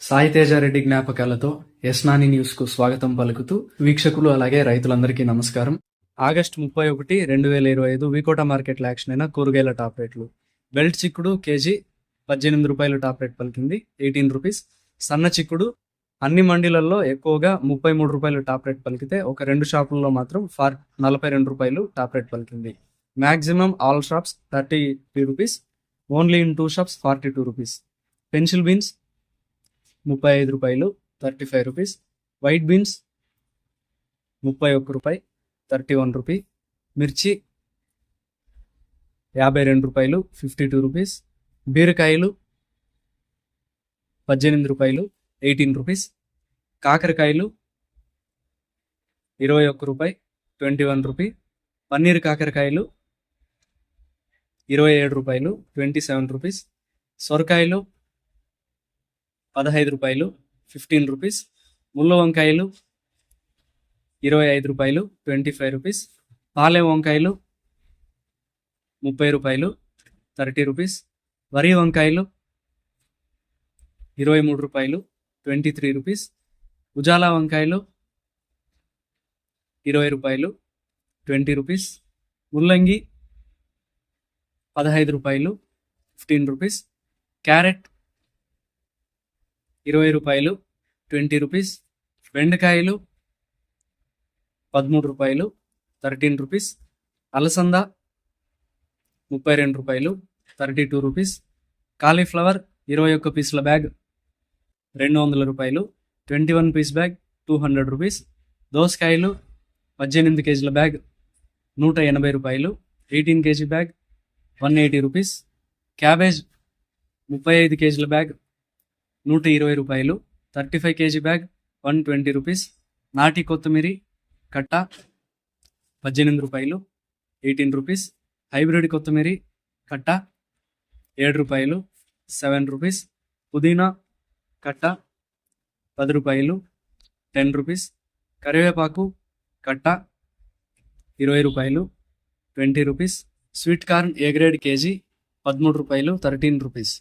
సాయితేజారెడ్డి జ్ఞాపకాలతో యస్నాని న్యూస్కు స్వాగతం పలుకుతూ వీక్షకులు అలాగే రైతులందరికీ నమస్కారం. ఆగస్టు ముప్పై ఒకటి రెండు వేల ఇరవై ఐదు వికోట మార్కెట్ల యాక్షన్ అయిన కూరగాయల టాప్ రేట్లు. బెల్ట్ చిక్కుడు కేజీ పద్దెనిమిది రూపాయలు టాప్ రేట్ పలికింది. Eighteen rupees. సన్న చిక్కుడు అన్ని మండీలలో ఎక్కువగా ముప్పై మూడు రూపాయలు టాప్ రేట్ పలికితే ఒక రెండు షాపుల్లో మాత్రం ఫార్ నలభై రెండు రూపాయలు టాప్ రేట్ పలికింది. Maximum all shops thirty three rupees. Only in two shops forty two rupees. Pencil beans ముప్పై ఐదు రూపాయలు thirty five rupees. White beans ముప్పై ఒక్క రూపాయి థర్టీ వన్ రూపీ. మిర్చి యాభై రెండు రూపాయలు ఫిఫ్టీ టూ రూపీస్. బీరకాయలు పద్దెనిమిది రూపాయలు ఎయిటీన్ రూపీస్. కాకరకాయలు ఇరవై ఒక్క రూపాయి ట్వంటీ వన్ రూపీ. పన్నీర్ కాకరకాయలు ఇరవై ఏడు రూపాయలు ట్వంటీ సెవెన్ రూపీస్. సొరకాయలు పదహైదు రూపాయలు ఫిఫ్టీన్ రూపీస్. ముళ్ళ వంకాయలు ఇరవై ఐదు రూపాయలు ట్వంటీ ఫైవ్ రూపీస్. పాలే వంకాయలు ముప్పై రూపాయలు థర్టీ రూపీస్. వరి వంకాయలు ఇరవై మూడు రూపాయలు ట్వంటీ త్రీ రూపీస్. ఉజాలా వంకాయలు ఇరవై రూపాయలు ట్వంటీ రూపీస్. ముల్లంగి పదహైదు రూపాయలు ఫిఫ్టీన్ రూపీస్. క్యారెట్ ఇరవై రూపాయలు ట్వంటీ రూపీస్. బెండకాయలు పదమూడు రూపాయలు థర్టీన్ రూపీస్. అలసంద ముప్పై రెండు రూపాయలు థర్టీ టూ రూపీస్. కాలీఫ్లవర్ ఇరవై ఒక్క పీసుల బ్యాగ్ రెండు వందల రూపాయలు twenty one piece bag two hundred rupees. దోసకాయలు పద్దెనిమిది కేజీల బ్యాగ్ నూట ఎనభై రూపాయలు eighteen KG bag one eighty rupees. Cabbage ముప్పై ఐదు కేజీల బ్యాగ్ నూట ఇరవై రూపాయలు. Thirty five KG bag one twenty rupees. నాటి కొత్తిమీరి కట్ట పద్దెనిమిది రూపాయలు. Eighteen rupees. హైబ్రిడ్ కొత్తిమీరి కట్ట ఏడు రూపాయలు. Seven rupees. పుదీనా కట్ట పది రూపాయలు. Ten rupees. కరివేపాకు కట్ట ఇరవై రూపాయలు. Twenty rupees. Sweet corn A grade KG? పదమూడు రూపాయలు. Thirteen rupees.